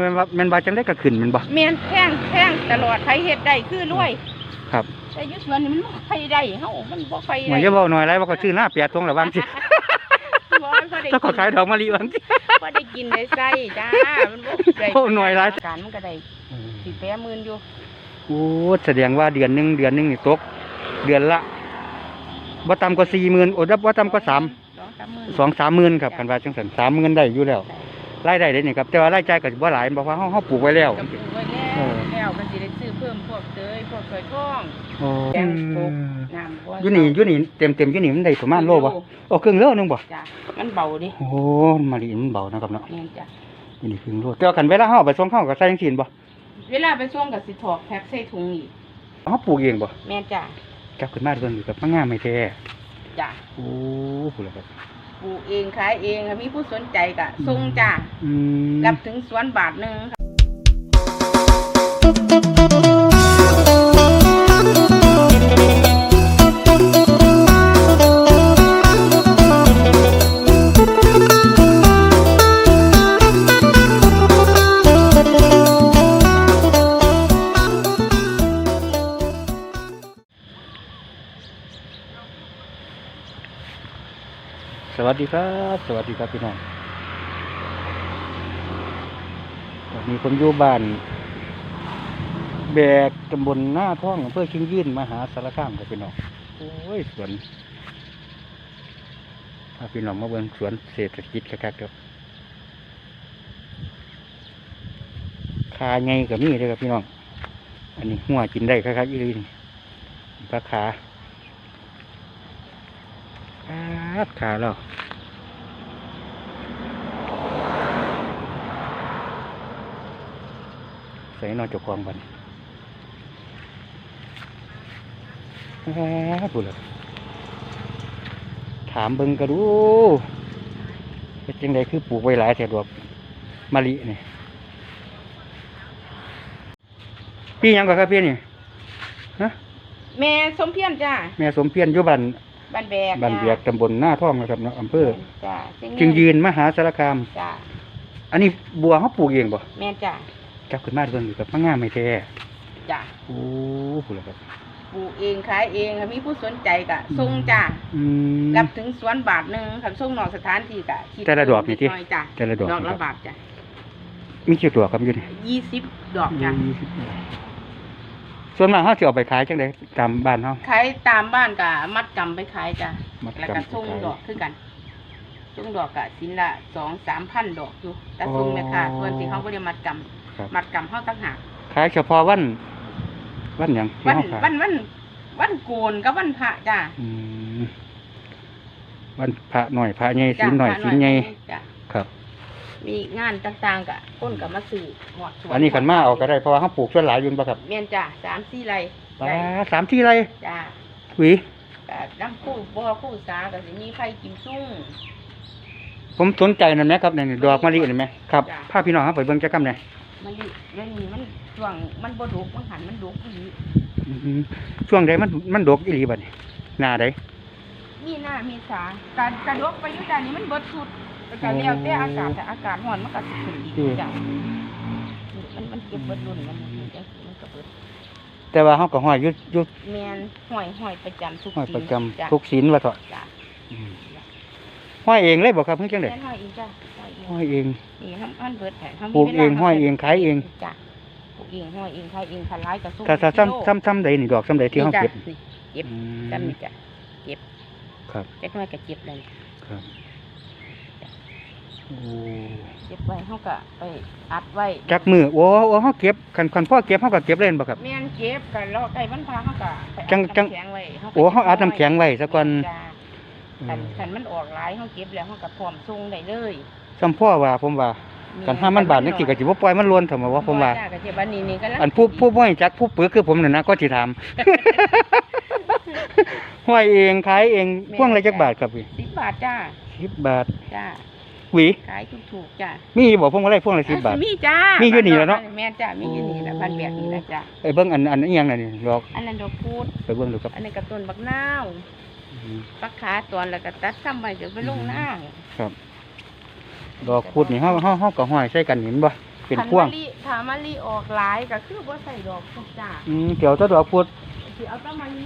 แม่นว่าแม่นว่าจังได้ก็ขึ้นแม่นบ่แม่นแพงแพงตลอดใครเฮ็ดได้คือรวยครับ แต่อยุสวนนี่มันบ่ใครได้เฮามันบ่ใครหมอได้อย่าเว้าน้อยหลายว่าก็ซื้อหน้าเปียทงระวังสิบ่พอได้ถ้าก็ขายดอกมะลิวังสิพอได้กินได้ใส่จ้ามันบ่ได้โอ้หน่วยหลาย การมันก็ได้สิแปะหมื่นอยู่โอ้แสดงว่าเดือนหนึงเดือนหนึงนี่ตก เดือนละบ่ต่ำกว่า40,000โอ้ดับบ่ต่ำกว่า3 สองสามหมื่นสองสามหมื่นครับกันว่าจังซั่น30,000ได้อยู่แล้ว รายได้เด้นี่ครับแต่ว่ารายจ่ายก็สิบ่หลายเพราะว่าเฮาเฮาปลูกไว้แล้ว กับปลูกไว้แล้วเออแล้วมันสิได้ซื้อเพิ่มพวกเตยพวกกล้วยทองโอ้แกงปลูกน้ำบ่อยู่นี่อยู่นี่เต็มเต็มๆอยู่นี่มันได้ประมาณโลบ่โอ้ครึ่งโลนึงบ่จ้ะมันเบาดิโอ้มะลิมันเบานะครับเนาะแม่นจ้ะอยู่นี่ครึ่งโลแต่ว่าคันเวลาเฮาเอาไปส่งเฮาก็ใส่จังซี่บ่เวลาไปส่งก็สิถอกแพ็คใส่ถุงอีกเฮาปลูกเองบ่แม่นจ้ะจับขึ้นมาเบิ่งอยู่กับมางามไม่แท้จ้ะโอ้พูดแล้วครับ ปลูกเองขายเองค่ะมีผู้สนใจก็ส่งจ้ะอืม รับถึงสวนบาทหนึงค่ะ สวัสดีครับ สวัสดีครับพี่น้องวันนี้ผมอยู่บ้าน แบกตำบลหน้าท้องอำเภอชิงยื่นมหาสารคามครับพี่น้องโอ้ยสวนพาพี่น้องมาเบิ่งสวนเศรษฐกิจคักๆครับคาไงกับนี่เลยครับพี่น้อง อันนี้หัวกินได้คักๆอีหลีนี่ปลาขาขา ดขาแล้วใส่นอนเจกควงบันขาพูดเลยถามเบิ่งก็ดูเป็นจังไดคือปลูกไว้หลายแถวดอกมะลินี่พี่หยังก็ครับพี่นี่แม่สมเพียรจ้ะแม่สมเพียรอยู่บ้าน บ้านแบกบ้านเบียกตำบลหน้าท้องนะครับเนาะอำเภอ จ้ะจึงยืนมหาสารคาม จ้ะอันนี้บัวเขาปลูกเองบ่แม่จ้ะจับขึ้นมาเบิ่งอยู่กับมะงามไม่แท้จ้ะโอ้พูดแล้วครับ ปลูกเองขายเองค่ะมีผู้สนใจก็ส่งจ้ะอืม รับถึงสวนบาทหนึงคันส่งนอกสถานที่ก็คิดแต่ละดอกนี่ติน้อยจ้ะแต่ละดอกดอกนี่คละรับบาทจ้ะมีกี่ตัวครับอยู่นี่ยี่สิบดอกจ้ะยี่สิบตัว ส่วนมากเขาสิเอาไปขายจังไดตามบ้านเฮา ขายตามบ้านก็มัดจำไปขายจ้ะมัดแล้วจำก็ไปส่งขายดอกคือกันส่งดอกก็สินละสองสามพันดอกอยู่แต่ส่งแม่ค้าอ๋อ ส่วนที่เขาบ่ได้มัดจครับำมัดจำเขาต่างหากขายเฉพาะวัน วันหยังที่วันเฮาขายวันวันวันโกนกับวันพระจ้ะอืมวันพระหน่อยพระใหญ่จ้ะศีลหน่อยพระศีลใหญ่จ้ะครับ มีงานต่างๆกะคนกับมาซื้อหมดสวอันนี้ขันมาเอาก็ได้เพราะว่าเขาปลูกส่วนหลายอยุ่นปะครับเมียนจ้ะสามสี่ไรปลาสามที่ไรจ้ะหวีกะน้ำคู่บ่อคู่สาก็สิมีไผ่กิมซุ่ง ผมสนใจนั่นไหมครับนี่ดอกมะลินั่นไหมครับจ้ะพาพี่น้องครับไปเบิ่งจักรรมหน่อยมันนี่เรื่องนี้มันช่วงมันบ่ดุมันหันมันดุอีหลีอืมช่วงใดมันมันดกอีหลีบัดนี้หน้าใดมีหน้ามีสาการกระดกไปอยู่จ้ะนี่มันเบิดชุด แล้วก็แล้วแต่อากาศแต่อากาศร้อนมันก็สิขึ้นอีกจ้ะนี่มันมันเก็บเบิดรุ่นมันมันจังซี่มันก็เบิดแต่ว่าเขาก็ห้อยอยุดยุดแม่นห้อยห้อยประจำทุกห้อยปีประจำจ้ะทุกศีลว่าเถอะจ้ะอืมห้อยเองเลยบอกครับเพื่อนจังไดแม่นห้อยเองจ้ะห้อยเองห้อยเองนี่ทำอันเบิดแผนปลูกเองห้อยเองขายเองจ้ะปลูกเองห้อยเองขายเองพันร้ายกระสุนถ้าถ้าซ้ำซ้ำซ้ำใดนี่ดอกซ้ำใดที่เขาเก็บนี่เก็บอืมจำนี่จ้ะเก็บครับเจ็ดน้อยก็เก็บเลยครับโอ้ เก็บไว้เขาก็ไปอัดไว้จักมือโอ้โอ้เขาเก็บคันคันพ่อเก็บเขาก็เก็บเล่นบ่ครับ แม่นเก็บกันแล้วไก่วันพาเขาก็ไปจังจัง น้ำแข็งไว้ก็โอ้เขาอัดน้ำแข็งไว้ซะก่อนจ้ะคันคันมันออกหลายเขาเก็บแล้วเขาก็พร้อมส่งได้เลยซ้ำพ่อว่าผมว่ากันห้ามันบาทนี่สิก็สิบ่ปล่อยมันล้วนเถอะมาว่าผมว่า จ้ะก็เจ็บอันนี้นี่ก็แล้วอันผู้ผู้บ่ให้จักผู้ปึกคือผมน่ะนะก็สิถาม ห้อยเองขายเองพวงละจักบาทครับพี่สิบบาทจ้า 10บาท จ้า หวีขายถูกๆจ้ามีบ่พวงละพวงละ10บาท มีจ้ามีมีอยู่นี่แหละเนาะ แม่นจ้ามีอยู่นี่แหละพันแบบนี้แหละจ้าไอ้เบิ่งอันอันอีหยังน่ะนี่ดอกอันนั้นดอกพูดไปเบิ่งดูครับอันนี้กระต้นบักนาวอืม ปักขาตอนแล้วก็ตัดซ้ำไปเดี๋ยวไปลงหน้าครับดอกพุดนี่เฮาเฮาเฮาก็ห้อยใส่กันเห็นบ่เป็นคันพ่วงมะลิถ้ามะลิออกหลายก็คือบ่ใส่ดอกพุดจ้าอืมเกี่ยวกับดอกพุดสิเอาแต้มะลิ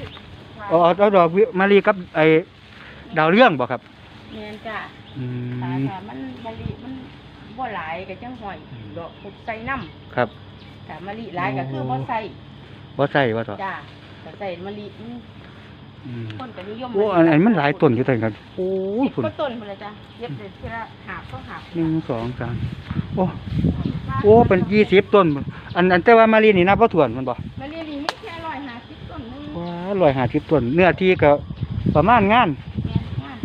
เอาเอาเอาดอกวิมะลิกับไอ้ดาวเรื่องบ่ครับแม่นจ้า อืถ้ามถ้ามันมะลิมันบ่หลายก็จังห้อยดอกพุดใส่น้ำครับถ้ามะลิหลายก็คือบ่ใส่บ่ใส่ว่าต่อจ้าก็ใส่มะลิอืมอืมคนก็นิยมโอ้อันอันมันหลายต้นอยู่เท่านั้นครับโอ้ยสิบพุ่นกว่าต้นพุ่นละจ้ะเย็บเด็ดทีละหาบก็หาบหนึ่งสองสามโอ้โอ้เป็นยี่สิบต้นพุ่นอันอันแต่ว่ามะลินี่นับว่าถ่วนมันบ่มะลินี่มีแค่ร้อยห้าสิบต้นนึงว้าร้อยห้าสิบต้น เนื้อที่ก็ประมาณงาน แม่นงาน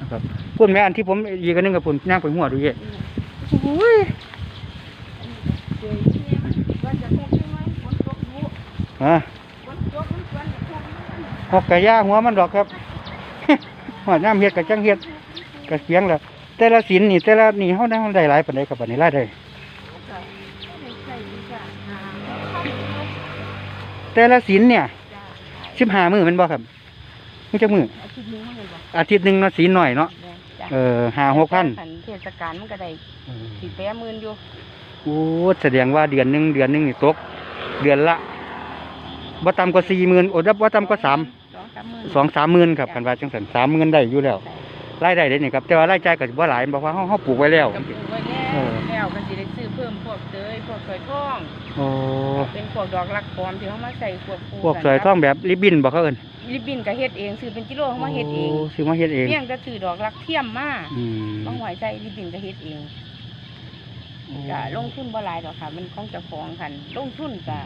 นะครับ พุ่นแม่อันที่ผมอีกอันหนึงกับพุ่นย่างไปหัวดูเยะอืมโอ้ยเดี๋ยวนี้มันจะพกใช่ไหมฝนตกอยู่ฮะฝนตกมันควรจะพกมันหอกกะย่าหัวมันดอกครับหัวน้ำเฮ็ดกะจังเฮ็ดกะเสียงละแต่ละสินนี่แต่ละนี่เฮาได้เฮาได้หลายปานใดกับปานนี้รายได้ก็ไม่ใช่จ้ะหาเข้าไปเลยแต่ละสินเนี่ยจ้ะสิบห้ามื้อแมันบ่ครับมันจักมื้ออาทิตย์หนึงมันเลยบ่อาทิตย์หนึงเนาะสินหน่อยเนาะแม่น จ้ะเออห้าหกพันขัเทศกาลมันก็ได้สิแปะหมื่นอยู่โอ้แสดงว่าเดือนหนึงเดือนหนึงนี่ตก เดือนละบ่ต่ำกว่า40,000โอ้บ่ต่ำกว่า3สองสามหมื่นสองสามหมื่นครับคันว่าจังซั่น30,000ได้อยู่แล้วรายได้เด้นี่ครับแต่ว่ารายจ่ายก็สิบ่หลายเพราะว่าเฮาเฮาปลูกไว้แล้วกับปลูกไว้เอแล้วอแล้วก็สิได้ซื้อเพิ่มพวกเตยพวกสอยทองโอ้เป็นพวกดอกรักปลอมที่เขามาใส่พวกปูพวกสอยทองแบบริบบิ้นบ่เขาเอิ้น ริบบิ้นก็เฮ็ดเองซื้อเป็นกิโลเขามาเฮ็ดเองโซื้อมาเฮ็ดเองเพียงก็ซื้อดอกรักเทียมมาอืมบางหวยใส่ริบบิ้นก็เฮ็ดเองก็ลงทุนบ่หลายดอกค่ะ มันของเจ้าของคันลงทุนก็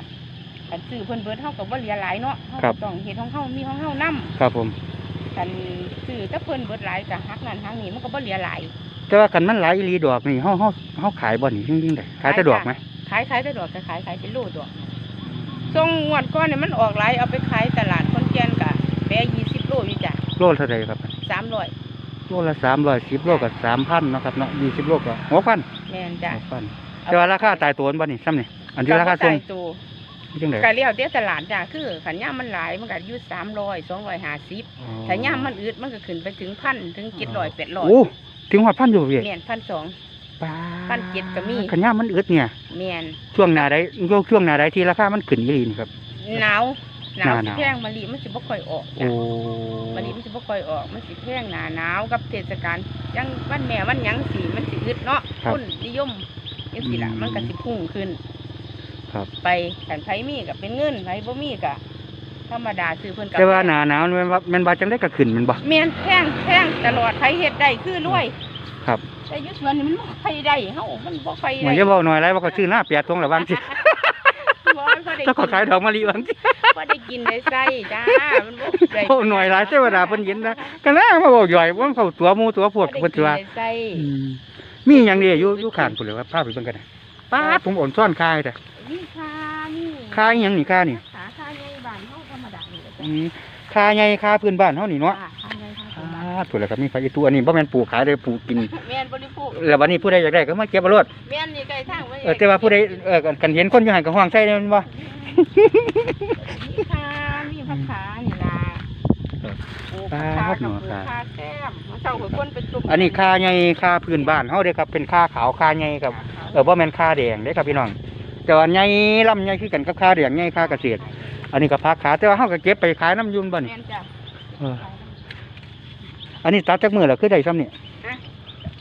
คันซื้อเพิ่นเบิดเฮาก็บ่เหลือหลายเนาะเฮาก็ต้องเฮ็ดของเฮามีของเฮานํครับผมคันซื้อถ้าเพิ่นเบิดหลายก็หักนั่นหักนี่มันก็บ่เหลือหลายแต่ว่าคันมันหลายอีหลีดอกนี่เฮาเฮาเฮาขายบ่นี่จริงๆได้ขายแต่ดอกไหมขายขายแต่ดอกก็ขายขายเป็นโลดอกส่งงวดก่อนเนี่ยมันออกหลายเอาไปขายตลาดคนแก่นก็ แปะ20โลอยู่จ้ะโลเท่าไหร่ครับ300โลละ310โลก็3,000เนาะครับเนาะ20โลก็6,000แม่นจ้ะ6,000แต่ว่าราคาตายตัวมันบ่นี่ซ้ำนี่อันที่ราคาส่งก็บ่ตยตัวจังได๋ก็เลี้ยวเตี้ยตลาดจ้ะคือขันย่ามมันหลายมันก็อยู่สามร้อยสองร้อยห้าสิบถ้าย่ามมันอืดมันก็ขึ้นไปถึงพันถึงเจ็ดร้อยแปดร้อยโอ้ถึงฮอดพันอยู่พี่เมียนพันสองป้าพันเจ็ดก็มีคันยามมันอึดเนี่ยเมียนช่วงหน้าใดช่วงหน้าใดที่ราคามันขึ้นอีหลีนี่ครับหนาว หนาวหน้าหนาวสิแพงมะลิมันสิบ่ค่อยออกโอ้จ้ะมะลิมันสิบ่ค่อยออก มันสิแพงหนาหนาวกับเทศกาลยังวันแม่วันหยังสีมันสิอึดเนาะคนนิยมยังสิละมันก็สิพุ่งขึ้น ครับ ไปขันไผมีก็เป็นเงินไผบ่มีก็ธรรมดาซื้อเพิ่นก็แต่ว่าหน้าหนาวมันว่ามันว่าจังได้ก็ขึ้นแมันบ่เมียนแพงแพงตลอดไผเฮ็ดได้คือรวยครับ แต่อยุสวนนี่มันบ่ค่อยได้เฮามันบ่ค่อยเหมืได้อนจะบอกหน่อยแล้วว่าก็ซื้อหน้าเปียกทงระวังสิ บ่พอได้ถ้าก็ขายดอกมะลิบางสิพอได้กินได้ใส่จ้ามันบ่ได้โอ้หน่อยหลายเทวดาเพิ่นเห็นนะก็น่ามาบอกย่อยว่าเขาตัวหมูตัวพวกบ่ได้เพิ่นสิว่ากินได้ใส่อืมมีหยังดีอยู่อยู่ข้างพุ่นเลยว่าพาไปเบิ่งกันนะป้าดผมอ่อนซ่อนคายแต่นี่ค่ะนี่คายหยังนี่คานี่ขาค่าใหญ่บ้านเฮาธรรมดานี่แหละอืจ้ะมคาใหญ่คาพื้นบ้านเฮานี่เนาะจ้ค่าใหญ่ค่าป้เป็นบ้านาดพุ่นเลยครับมีไฟอีตัวอันนี้บ่แม่นปลูกขายเลยปลูกกินแม่นบริโภคแล้ววันนี้ผู้ใดอยากได้ก็มาเก็บเอารถแม่นนี่ใกล้ทางไว้เออแต่ว่าผู้ใดเออกันเห็นคนอยู่หันกับห้องใส่เนี่ยมันบ่นี่ค่ะมีผักขานี่ล่ะปลูกผักขากับปลูกขาแก้มเจ้ากับคนไปจุ่มอันนี้คาใหญ่คาพื้นบ้านเฮาเด้อครับเป็นคาขาวคาใหญ่ครับเออบ่แม่นคาแดงเด้อครับพี่น้องแต่ว่าใหญ่ลำใหญ่คือกันกับคาแดงใหญ่คาเกษตร อันนี้ก็พักขาแต่ว่าเฮาก็เก็บไปขายน้ำยุนบ่นี่แม่นจ้ะเอออันนี้ตัดจากมือแล้วคือได้ซ้ำนี่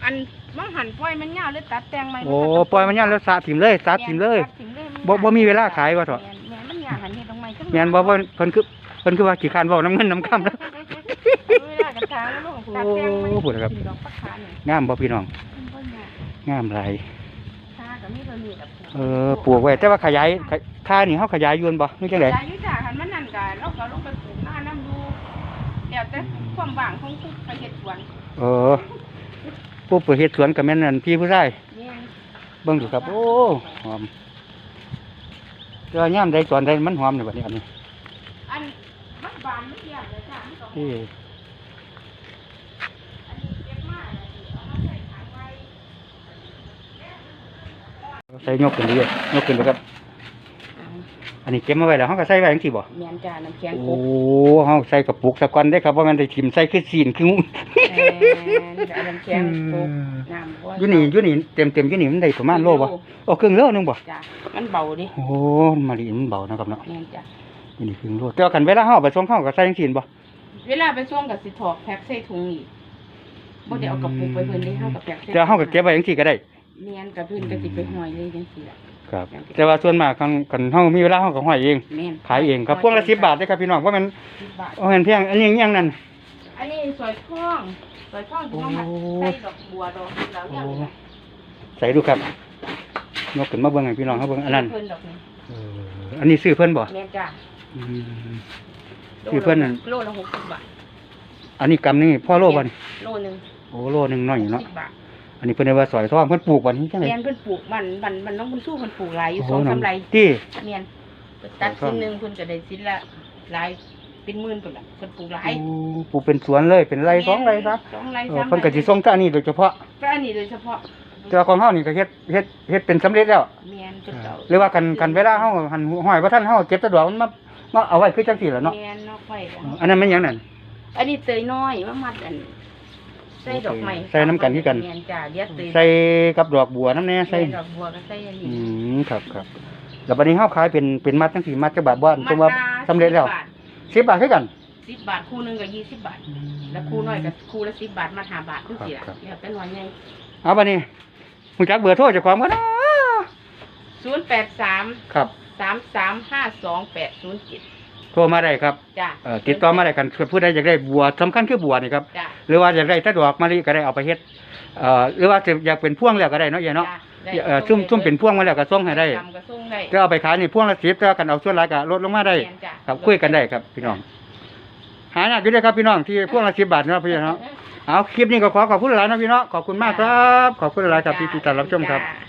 อันมังหันปล่อยมันยาวเลยตัดแต่งใหม่โอ้ปล่อยมันย่างแล้วสาดถิ่มเลยสาดถิ่มเลยตัดถิ่มเลยบ่บ่มีเวลาขายว่าเถอะแม่นแม่นมันยาวหันเฮ็ดตรงใหม่จังแม่นบ่ว่าเพิ่นคือเพิ่นคือว่าขี้คร้านเว้าน้ำเงินน้ำค่ำแล้วเวลากระทางแล้วลูกตัดแต่งใหม่โอ้โหนะครับดอกผักขานี่งามบ่พี่น้องมันบ่ยากงามหลายขาก็มีเท่านี้ล่ะเออปลูกไว้แต่ว่าขยายขยคานี่เฮาขยายอยืนบ่นี่จังได๋ยายอยู่จ้ะหันมันนั่นก็เราก็ลงไปปลูกหน้าน้ำดูแล้วแต่ความว่างของผู้ไปเฮ็ดสวนเออ ผู้เปิดเฮ็ดสวนก็แม่นนั่นพี่ผู้ชายแม่นเบิ่งดูครับ โอ้หอมเจอย่ามใดตอนใดมันหอมนี่บัดนี้อันนี้อันมันบานมันเยี่ยมเลยจ้ะมันก็เอ้อันนี้เก็บมาแล้วสิเอามาใส่ถังไว้ใส่ยกขึ้นเรื่อยยกขึ้นไปครับ อันนี้เก็บมาไว้แล้วเฮาก็ใส่ไว้จังซี่บ่แม่นจ้ะน้ำแข็งโอ้คุกเฮาใส่กระปุกซะก่อนได้ครับว่ามันได้ทิ่มใส่คือซีนคืองู เอออันนั้นแข็งปลูกน้ำบ่อยู่นี่อยู่นี่เต็มเต็มๆอยู่นี่มันได้ประมาณโลบ่โอ้ครึ่งโลนึงบ่จ้ะมันเบาดิโอ้มาลีมันเบานะครับเนาะแม่นจ้ะอยู่นี่ครึ่งโลแต่ว่ากันเวลาเฮาเอาไปส่งเฮาก็ใส่จังซี่บ่ เวลาไปส่งกับสิถอกแพ็คใส่ถุงอีกบ่ได้เอากระปุกไปเพิ่นได้เฮากับแพ็คใส่แต่เฮาก็เก็บไว้จังซี่ก็ได้เมียนกับเพิ่นก็สิไปห้อยเลยจังซี่ล่ะครับ แต่ว่าส่วนมากกันกันเฮามีเวลาเฮาก็ห้อยเอง แม่นขายเองครับพวงละ10บาทเด้อครับพี่น้องว่ามัน10บาทโอ้แม่นเพียงอันนี้อิหยังนั่น อันนี้สวยพ่องสวยพ่องที่เฮามาโอ้ใส่ดอกบัวดอกแล้วอย่างนี้นะใส่ดูครับยกขึ้นมาเบิ่งให้พี่น้องเฮาเบิ่งอันนั้นเพิ่นดอกนี้เอออันนี้ซื้อเพิ่นบ่แม่นจ้ะอืมคือเพิ่นนั่น โลละ60บาทอันนี้กำนี่พ่อโลบ่นี่โลหนึงโอ้โลหนึงน้อยเนาะ10บาทอันนี้เพิ่นได้ว่าสอยทองเพิ่นปลูกวันนี้จังได๋แม่นเพิ่นปลูกมันมันมันน้องเพิ่นสู้เพิ่นปลูกหลายอยู่โอ้สองโหสามไร่ที่เมียนเพิ่นตัดชิ้นหนึงเพิ่นก็ได้ชิ้นละหลาย เป็นหมื่นพุ่นล่ะเพิ่นปลูกหลายโอ้ปลูกเป็นสวนเลยเป็นไร่สองไร่ซะสองไร่เออสามเพิ่นก็สิส่งแต่อันนี้โดยเฉพาะก็อันนี้โดยเฉพาะแต่ว่าของเฮานี่ก็เฮ็ดเฮ็ดเฮ็ดเป็นสำเร็จแล้วเมียนเพิ่นเก่าหรือว่ากันกันเวลาเฮาหันห้อยบ่ทันเฮาเก็บแตะดอกมันมามาเอาไว้คือจังซี่ล่ะเนาะเมียนนอกไฟจ้ะอันนั้นมันหยังนั่น อันนี้เตยน้อยมามัดอันใส่ดอกไม้ใส่น้ำกันคือกันเมียนจ้ะเดียวเตยใส่กับดอกบัวน้ำแน่ใส่ใส่ดอกบัวก็ใส่อันอืนี้มครับครับแล้วบัดนี้เฮาขายเป็นเป็นมัดจังซี่มัดจักบาทบ่อันมัจัดงว่าละสำเร็จแล้ว10บาท 10บาทคือกัน สิบบาทคู่หนึงก็ยี่สิบบาท แล้วคู่น้อยก็คู่ละสิบบาทมาหาบาทคือสิล่ะครับ เดี๋ยวเป็นวันใหญ่เอาบัดนี้ฮู้จักเบอร์โทรเจ้าของบ่เนาะศูนย์แปดสามครับ สามสามห้าสองแปดศูนย์เจ็ดโทรมาได้ครับจ้ะเอ่อติดต่อมาได้กันผู้ใดอยากได้บัวสำคัญคือบัวนี่ครับ จ้ะหรือว่าอยากได้ถ้าดอกมะลิก็ได้เอาไปเฮ็ดเอ่อหรือว่าจะอยากเป็นพวงแล้วก็ได้เนาะยายเนาะ จ้ได้ เอ่อซุ่มซุ่มเป็นพวงมาแล้วก็ส่งให้ได้ทำก็ส่งได้ก็เอาไปขายนี่พวงละสิบแต่ว่ากันเอาส่วนหลายก็ลดลงมาได้เรียนจ้ะครับคุยกันได้ครับพี่น้อง หายากอยู่เด้อครับพี่น้องที่พวงละสิบบาทเนาะพี่น้องเอาคลิปนี้ก็ขอขอบคุณหลายๆนะพี่น้องขอบคุณมากครับ ขอบคุณหลายๆครับที่ติดตามรับชมครับ จ้ะ